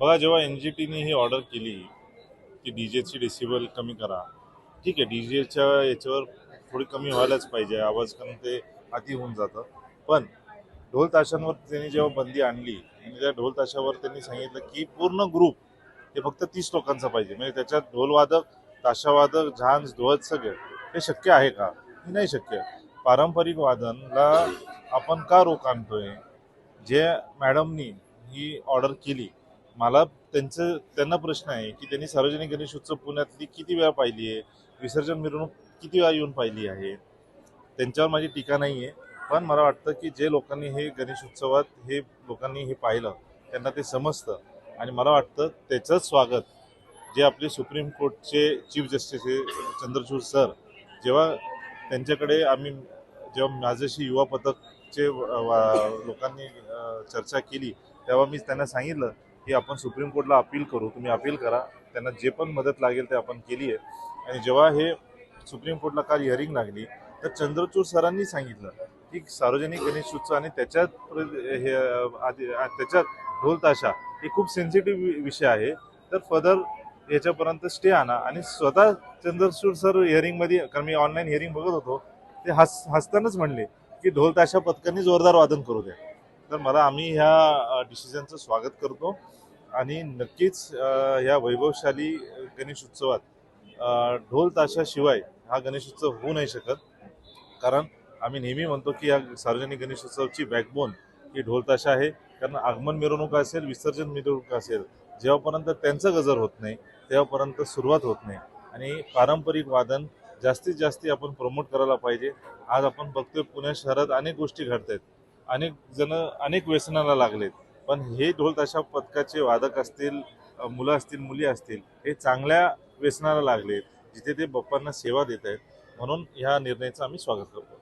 बघा जेव्हा N G टीने ही ऑर्डर केली की डी जेची डेसिबल कमी करा ठीक आहे डी जेच्या याच्यावर थोडी कमी व्हायलाच पाहिजे आवाज कमी ते अति होऊन जातं. पण ढोल ताशांवर त्यांनी जेव्हा बंदी आणली आणि त्या ढोल ताशावर त्यांनी सांगितलं की पूर्ण ग्रुप हे फक्त तीस लोकांचा पाहिजे म्हणजे त्याच्यात ढोलवादक ताशावादक झांज ध्वज सगळे हे शक्य आहे का? हे नाही शक्य. पारंपरिक वादनला आपण का रोख आणतोय? जे मॅडमनी ही ऑर्डर केली मला त्यांचं त्यांना प्रश्न आहे की त्यांनी सार्वजनिक गणेश उत्सव पुण्यातली किती वेळा पाहिली आहे? विसर्जन मिरवणूक किती वेळा येऊन पाहिली आहे? त्यांच्यावर माझी टीका नाही आहे पण मला वाटतं की जे लोकांनी हे गणेश उत्सवात हे लोकांनी हे पाहिलं त्यांना ते समजतं. आणि मला वाटतं त्याचंच स्वागत जे आपले सुप्रीम कोर्टचे चीफ जस्टिस हे चंद्रचूड सर जेव्हा त्यांच्याकडे आम्ही जेव्हा माझ्याशी युवा पथकचे वा- लोकांनी चर्चा केली तेव्हा मी त्यांना सांगितलं की आपण सुप्रीम कोर्टला अपील करू तुम्ही अपील करा. त्यांना जे पण मदत लागेल ते आपण केली आहे. आणि जेव्हा हे सुप्रीम कोर्टला काल हिअरिंग लागली तर चंद्रचूड सरांनी सांगितलं की सार्वजनिक गणेश उत्सव आणि त्याच्यात हे आधी- त्याच्यात ढोलताशा हे खूप सेन्सिटिव्ह विषय आहे. तर फर्दर याच्यापर्यंत स्टे आणा. आणि स्वतः चंद्रचूड सर हिअरिंगमध्ये कारण मी ऑनलाईन हिअरिंग बघत होतो ते हस हसतानाच म्हणले की ढोलताशा पथकांनी जोरदार वादन करू द्या. तर मला आम्ही ह्या डिसिजनचं स्वागत करतो. आणि नक्कीच ह्या वैभवशाली गणेश उत्सवात ढोल ताशाशिवाय हा गणेश उत्सव होऊ नाही शकत. कारण आम्ही नेहमी म्हणतो की या सार्वजनिक गणेशोत्सवची बॅकबोन ही ढोल ताशा आहे. कारण आगमन मिरवणूक असेल विसर्जन मिरवणूक असेल जेव्हापर्यंत त्यांचं गजर होत नाही तेव्हापर्यंत सुरुवात होत नाही. आणि पारंपरिक वादन जास्तीत जास्त आपण प्रमोट करायला पाहिजे. आज आपण बघतोय पुणे शहरात अनेक गोष्टी घडत आहेत अनेक जण अनेक व्यसनाला लागलेत. पण हे ढोल ताशा पथकाचे वादक असतील मुलं असतील मुली असतील हे चांगल्या व्यसनाला लागलेत. जिथे ते बाप्पांना सेवा देत आहेत म्हणून ह्या निर्णयाचं आम्ही स्वागत करतो.